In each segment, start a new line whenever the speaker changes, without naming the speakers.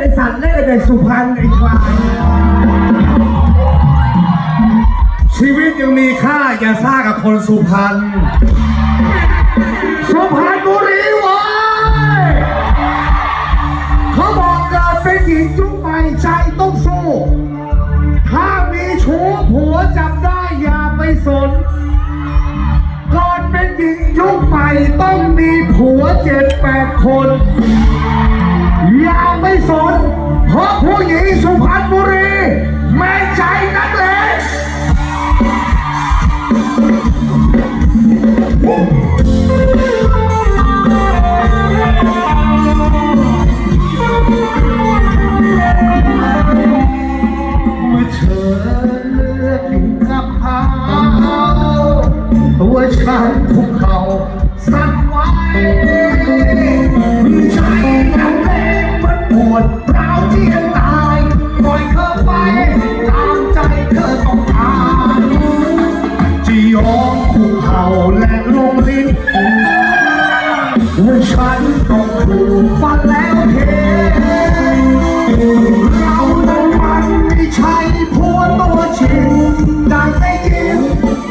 ไอสัตว์เล็กไอสุพรรณไอีกว่าชีวิตยังมีค่าอย่าซ่ากับคนสุพรรณสุพรรณบุรีว้ยเขาบอกเกิดเป็นหญิงยุคใหม่ใจต้องสู้ถ้ามีชู้ผัวจับได้อย่าไปสนก่อนเป็นหญิงยุคใหม่ต้องมีผัวเจ็ดแปดคน ไม่สนเพราะผู้หญิงสุพรรณบุรี แม่ใจนักเลงเมื่อเธอเลือกอยู่กับเขาตัวฉันคุกเขาสั่นไหว ฉันต้องถูกฟันแล้วเทเรานั้นมันไม่ใช่ผัวตัวจริงได้ไม่ยิ้ม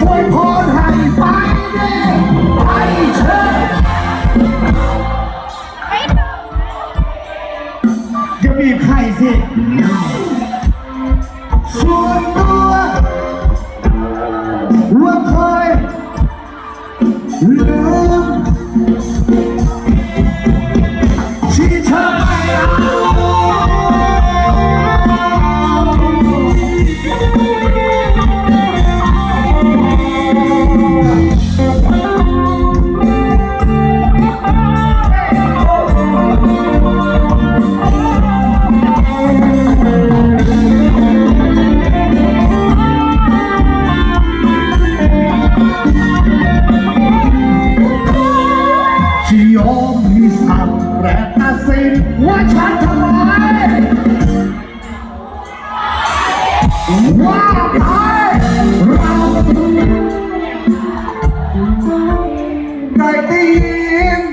อวยพรให้ไปเด้ไปเถิดอย่าบีบไข่สิส่วนตัวว่าเคยลืม ตัดสินว่าฉันทำไมว่า